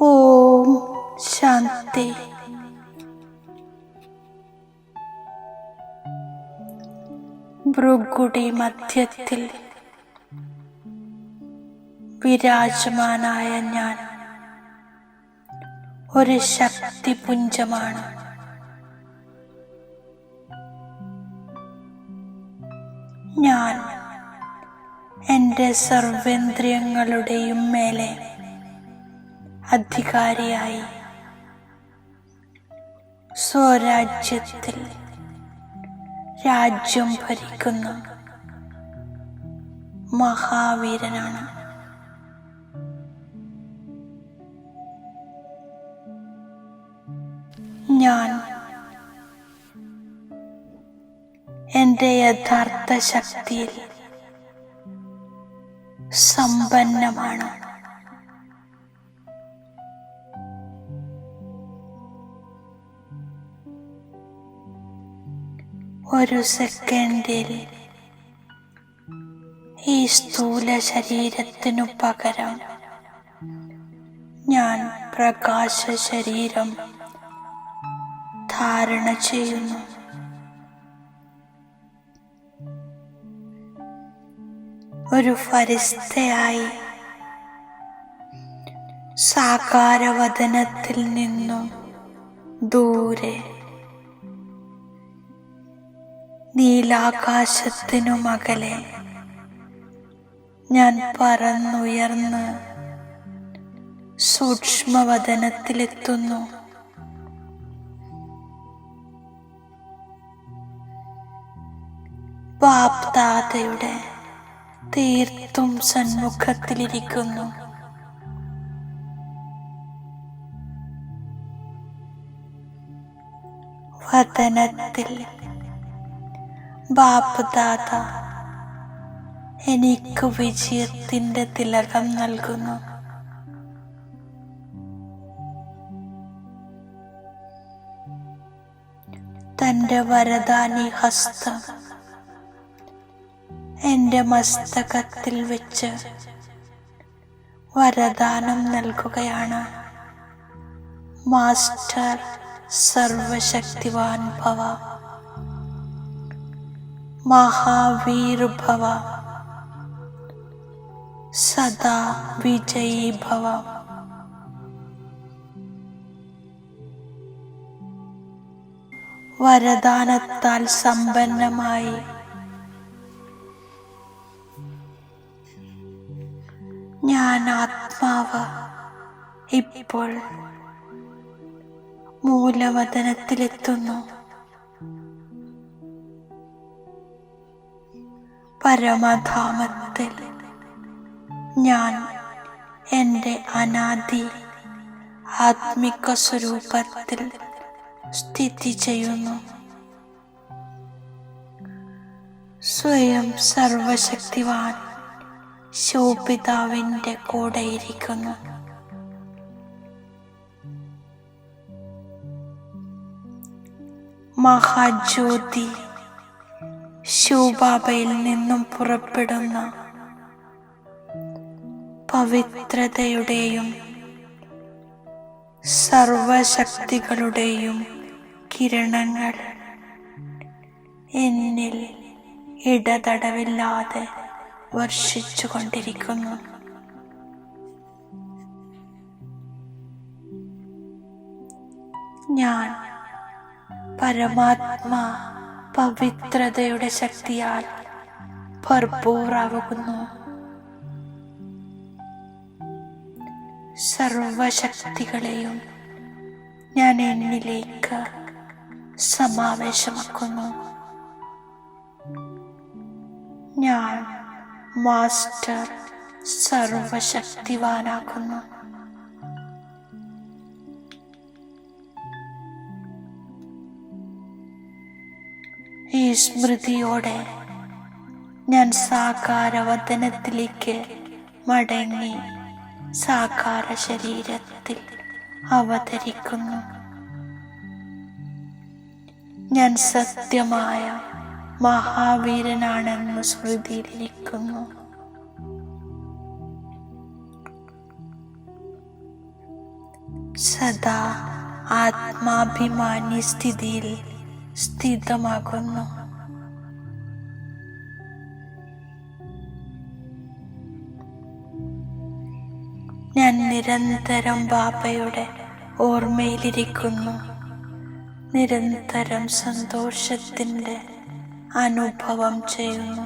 ഓം ശാന്തി. ഭൃഗുടി മധ്യത്തിൽ വിരാജമാനായ ഞാൻ ഒരു ശക്തിപുഞ്ചമാണ്. ഞാൻ എന്റെ സർവേന്ദ്രിയങ്ങളുടെയും മേലെ അധികാരിയായി. സ്വരാജ്യത്തിൽ രാജ്യം ഭരിക്കുന്ന മഹാവീരനാണ്. ഞാൻ എന്റെ യഥാർത്ഥ ശക്തിയിൽ സമ്പന്നമാണ്. ഒരു സെക്കൻഡിൽ ഈ സ്ഥൂല ശരീരത്തിനു പകരം ഞാൻ പ്രകാശ ശരീരം ധാരണ ചെയ്യുന്നു. ഒരു ഫരിസ്തയായി സാകാരവദനത്തിൽ നിന്നും ദൂരെ നീലാകാശത്തിനു മകലെ. ഞാൻ പറന്നുയർന്ന് സൂക്ഷ്മവദനത്തിലെത്തുന്നു. ബാപ്താതയുടെ തീർത്തും സന്മുഖത്തിലിരിക്കുന്നു. വദനത്തിൽ ദാത എനിക്ക് വിജയത്തിന്റെ തിലകം നൽകുന്നു. തന്റെ വരദാനി ഹസ്തം എന്റെ മസ്തകത്തിൽ വെച്ച് വരദാനം നൽകുകയാണ്. മാസ്റ്റർ സർവശക്തിവാൻ ഭവ. മഹാവീർ ഭവ സദാ വിജയീഭവ വരദാനത്താൽ സമ്പന്നമായി. ഞാൻ ആത്മാവ് ഇപ്പോൾ മൂലവതനത്തിലെത്തുന്നു പരമധാമത്തിൽ ഞാൻ എന്റെ അനാദി ആത്മിക സ്വരൂപത്തിൽ സ്ഥിതി ചെയ്യുന്നു. സ്വയം സർവശക്തിവാൻ ശോഭിതാവിന്റെ കൂടെ ഇരിക്കുന്നു മഹാജ്യോതി ശിവബാബയിൽ നിന്നും പുറപ്പെടുന്ന പവിത്രതയുടെയും സർവശക്തികളുടെയും കിരണങ്ങൾ എന്നിൽ ഇടതടവില്ലാതെ വർഷിച്ചു കൊണ്ടിരിക്കുന്നു ഞാൻ പരമാത്മാ പവിത്രതയുടെ ശക്തിയാൽ ഭർപൂറാവുന്നു സർവശക്തികളെയും ഞാൻ എന്നിലേക്ക് സമാവേശമാക്കുന്നു. ഞാൻ മാസ്റ്റർ സർവശക്തിവാനാക്കുന്നു ഈ സ്മൃതിയോടെ ഞാൻ സാകാരവതനത്തിലേക്ക് മടങ്ങി. സാകാര ശരീരത്തിൽ അവതരിക്കുന്നു. ഞാൻ സത്യമായ മഹാവീരനാണെന്ന് സ്മൃതിയിലിരിക്കുന്നു സദാ ആത്മാഭിമാനി സ്ഥിതിയിൽ സ്ഥിതമാകുന്നു ഞാൻ നിരന്തരം ബാബയുടെ ഓർമ്മയിലിരിക്കുന്നു. നിരന്തരം സന്തോഷത്തിന്റെ അനുഭവം ചെയ്യുന്നു.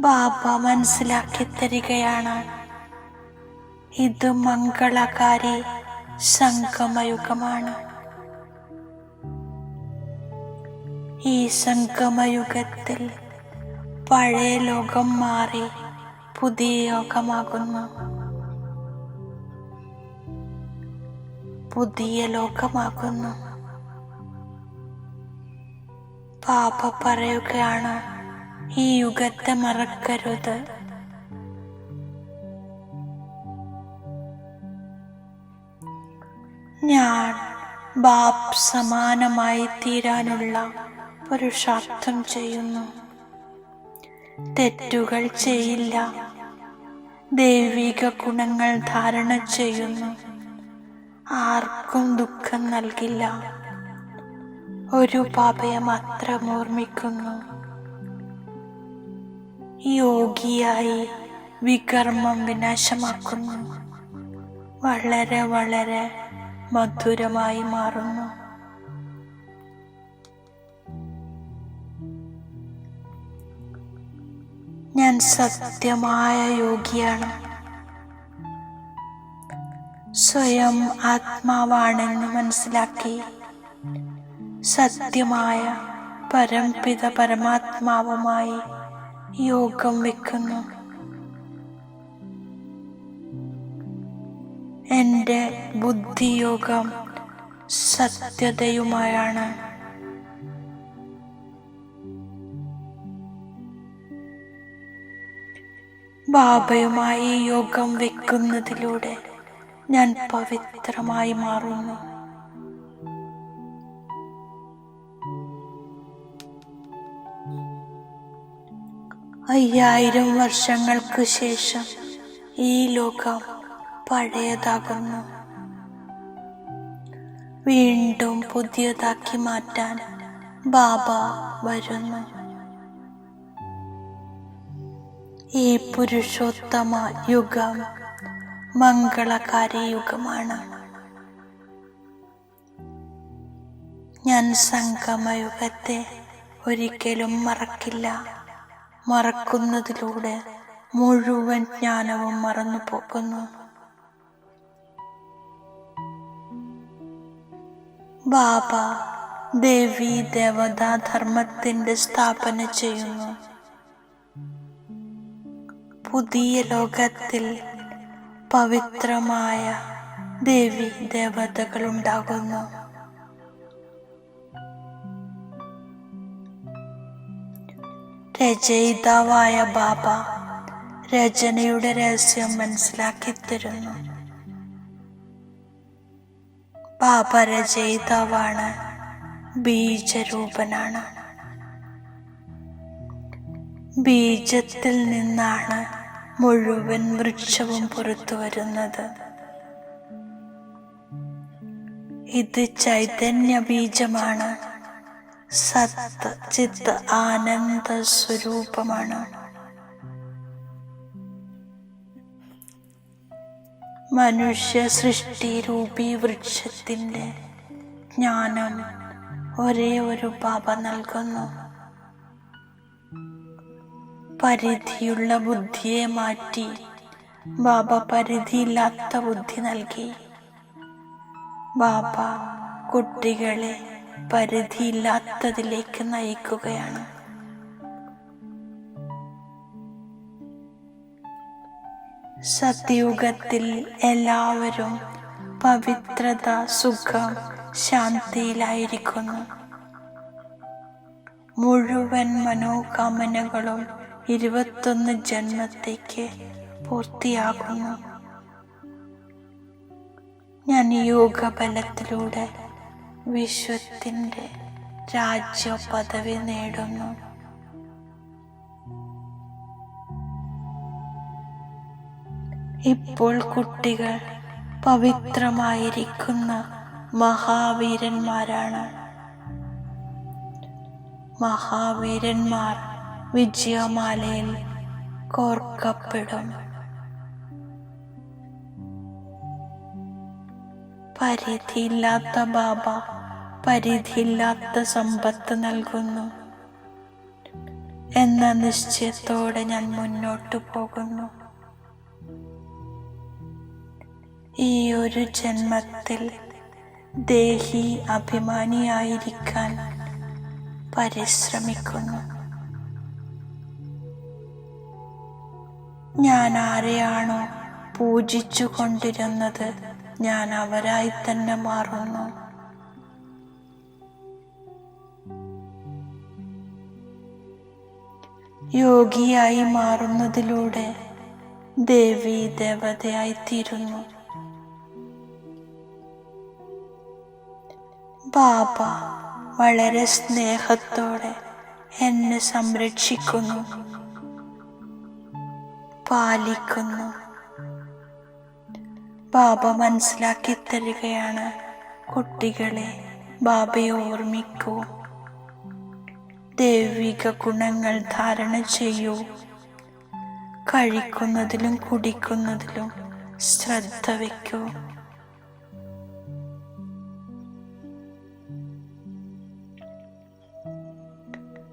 ബാബ മനസ്സിലാക്കി തരികയാണ്. ഇത് മംഗളകാരി സംഗമയുഗമാണ്. ഈ സംഗമയുഗത്തിൽ പഴയ ലോകം മാറി പുതിയ യോഗമാകുന്നു പുതിയ ലോകമാകുന്നു. പാപ പറയുകയാണ് ഈ യുഗത്തെ മറക്കരുത്. ഞാൻ ബാപ് സമാനമായി തീരാനുള്ള പുരുഷാർത്ഥം ചെയ്യുന്നു. തെറ്റുകൾ ചെയ്യില്ല. ദൈവിക ഗുണങ്ങൾ ധാരണ ചെയ്യുന്നു. ആർക്കും ദുഃഖം നൽകില്ല. ഒരു പാപയെ മാത്രം ഓർമ്മിക്കുന്നു. യോഗിയായി വികർമ്മം വിനാശമാക്കുന്നു. വളരെ വളരെ മധുരമായി മാറുന്നു. സത്യമായ യോഗിയാണ്. സ്വയം ആത്മാവാണെന്ന് മനസ്സിലാക്കി സത്യമായ പരംപിത പരമാത്മാവുമായി യോഗം വെക്കുന്നു. എന്റെ ബുദ്ധിയോഗം സത്യതയുമായാണ്. ബാബയുമായി യോഗം വെക്കുന്നതിലൂടെ ഞാൻ പവിത്രമായി മാറുന്നു. അയ്യായിരം വർഷങ്ങൾക്ക് ശേഷം ഈ ലോകം പഴയതാകുന്നു. വീണ്ടും പുതിയതാക്കി മാറ്റാൻ ബാബ വരുന്നു. ഈ പുരുഷോത്തമ യുഗം മംഗളകാരി യുഗമാണ്. ഞാൻ സംഗമയുഗത്തെ ഒരിക്കലും മറക്കില്ല. മറക്കുന്നതിലൂടെ മുഴുവൻ ജ്ഞാനവും മറന്നു പോകുന്നു. ബാബ ദേവി ദേവതാ ധർമ്മത്തിന്റെ സ്ഥാപന ചെയ്യുന്നു. പുതിയ ലോകത്തിൽ പവിത്രമായ ദേവി ദേവതകൾ ഉണ്ടാകുന്നു രചയിതാവായ ബാബ രചനയുടെ രഹസ്യം മനസ്സിലാക്കി തരുന്നു. ബാബ രചയിതാവാണ് ബീജരൂപനാണ്. ബീജത്തിൽ നിന്നാണ് മുഴുവൻ വൃക്ഷവും പുറത്തു വരുന്നത്. ഇത് ചൈതന്യ ബീജമാണ്. സത്ത് ചിത്ത് ആനന്ദ സ്വരൂപമാണ്. മനുഷ്യ സൃഷ്ടി രൂപി വൃക്ഷത്തിന്റെ ജ്ഞാനം ഒരേ ഒരു പാപ നൽകുന്നു. പരിധിയുള്ള ബുദ്ധിയെ മാറ്റി ബാബ പരിധിയില്ലാത്ത ബുദ്ധി നൽകി. ബാബ കുട്ടികളെ പരിധിയില്ലാത്തതിലേക്ക് നയിക്കുകയാണ്. സത്യുഗത്തിൽ എല്ലാവരും പവിത്രത സുഖം ശാന്തിയിലായിരിക്കുന്നു. മുഴുവൻ മനോകാമനകളും ഇരുപത്തൊന്ന് ജന്മത്തേക്ക് പൂർത്തിയാകുന്നു. ഞാൻ യോഗബലത്തിലൂടെ വിശ്വത്തിന്റെ രാജ്യ പദവി നേടുന്നു. ഇപ്പോൾ കുട്ടികൾ പവിത്രമായിരിക്കുന്ന മഹാവീരന്മാരാണ്. മഹാവീരന്മാർ വിജയമാലയിൽ കോർക്കപ്പെടും. പരിധിയില്ലാത്ത ബാബ പരിധിയില്ലാത്ത സമ്പത്ത് നൽകുന്നു. എന്ന നിശ്ചയത്തോടെ ഞാൻ മുന്നോട്ടു പോകുന്നു. ഈ ഒരു ജന്മത്തിൽ ദേഹി അഭിമാനിയായിരിക്കാൻ പരിശ്രമിക്കുന്നു. ഞാൻ ആരെയാണോ പൂജിച്ചു കൊണ്ടിരുന്നത് ഞാൻ അവരായി തന്നെ മാറുന്നു. യോഗിയായി മാറുന്നതിലൂടെ ദേവി ദേവതയായി തീരുന്നു ബാബ വളരെ സ്നേഹത്തോടെ എന്നെ സംരക്ഷിക്കുന്നു. പാലിക്കുന്നു. ബാബ മനസ്സിലാക്കി തരികയാണ് കുട്ടികളെ ബാബയെ ഓർമ്മിക്കൂ. ദൈവിക ഗുണങ്ങൾ ധാരണ ചെയ്യൂ. കഴിക്കുന്നതിലും കുടിക്കുന്നതിലും ശ്രദ്ധ വയ്ക്കൂ.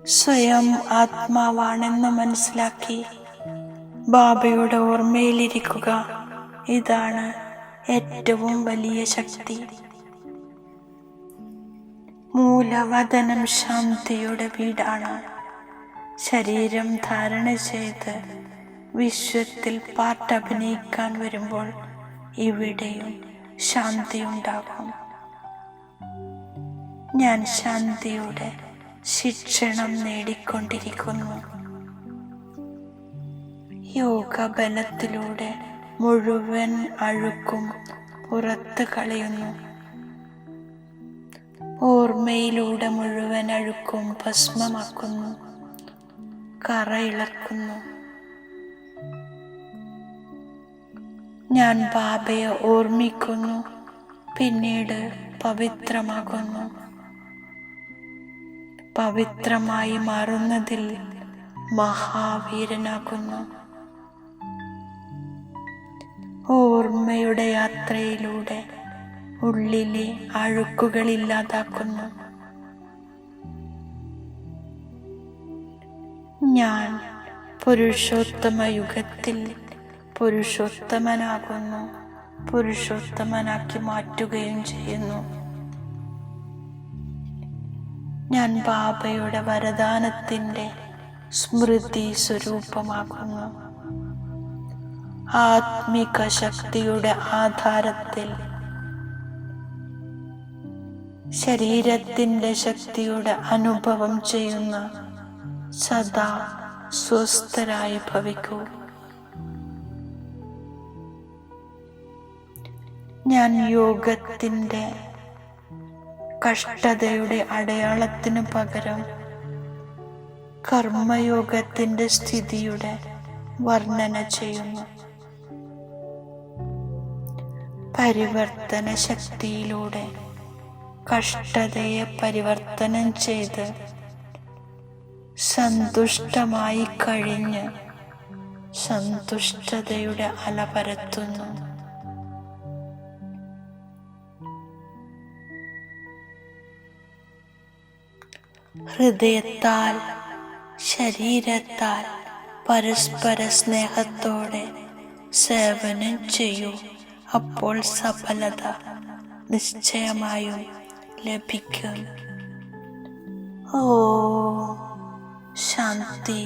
സ്വയം ആത്മാവാണെന്ന് മനസ്സിലാക്കി ബാബയുടെ ഓർമ്മയിലിരിക്കുക. ഇതാണ് ഏറ്റവും വലിയ ശക്തി. മൂലവതനം ശാന്തിയുടെ വീടാണ്. ശരീരം ധാരണ ചെയ്ത് വിശ്വത്തിൽ പാട്ടഭിനയിക്കാൻ വരുമ്പോൾ ഇവിടെയും ശാന്തി ഉണ്ടാകും. ഞാൻ ശാന്തിയുടെ ശിക്ഷണം നേടിക്കൊണ്ടിരിക്കുന്നു. യോഗബലത്തിലൂടെ മുഴുവൻ അഴുക്കും പുറത്ത് കളയുന്നു. ഓർമ്മയിലൂടെ മുഴുവൻ അഴുക്കും ഭസ്മമാക്കുന്നു. കറ ഇളക്കുന്നു ഞാൻ ബാബയെ ഓർമ്മിക്കുന്നു പിന്നീട് പവിത്രമാകുന്നു. പവിത്രമായി മാറുന്നതിൽ മഹാവീരനാകുന്നു. ഓർമ്മയുടെ യാത്രയിലൂടെ ഉള്ളിലെ അഴുക്കുകൾ ഇല്ലാതാക്കുന്നു. ഞാൻ പുരുഷോത്തമ യുഗത്തിൽ പുരുഷോത്തമനാകുന്നു. പുരുഷോത്തമനാക്കി മാറ്റുകയും ചെയ്യുന്നു. ഞാൻ ബാബയുടെ വരദാനത്തിന്റെ സ്മൃതി സ്വരൂപമാകുന്നു. ആത്മിക ശക്തിയുടെ ആധാരത്തിൽ. ശരീരത്തിന്റെ ശക്തിയുടെ അനുഭവം ചെയ്യുന്ന സദാ സ്വസ്ഥരായി ഭവിക്കൂ. ഞാൻ യോഗത്തിന്റെ കഷ്ടതയുടെ അടയാളത്തിന് പകരം കർമ്മയോഗത്തിന്റെ സ്ഥിതിയുടെ വർണന ചെയ്യുന്നു. പരിവർത്തന ശക്തിയിലൂടെ കഷ്ടതയെ പരിവർത്തനം ചെയ്ത് സന്തുഷ്ടമായി കഴിഞ്ഞ് സന്തുഷ്ടതയുടെ അല പരത്തുന്നു. ഹൃദയത്താൽ ശരീരത്താൽ പരസ്പര സ്നേഹത്തോടെ സേവനം ചെയ്യൂ. അപ്പോൾ സഫലത നിശ്ചയമായും ലഭിക്കും. ഓ ശാന്തി.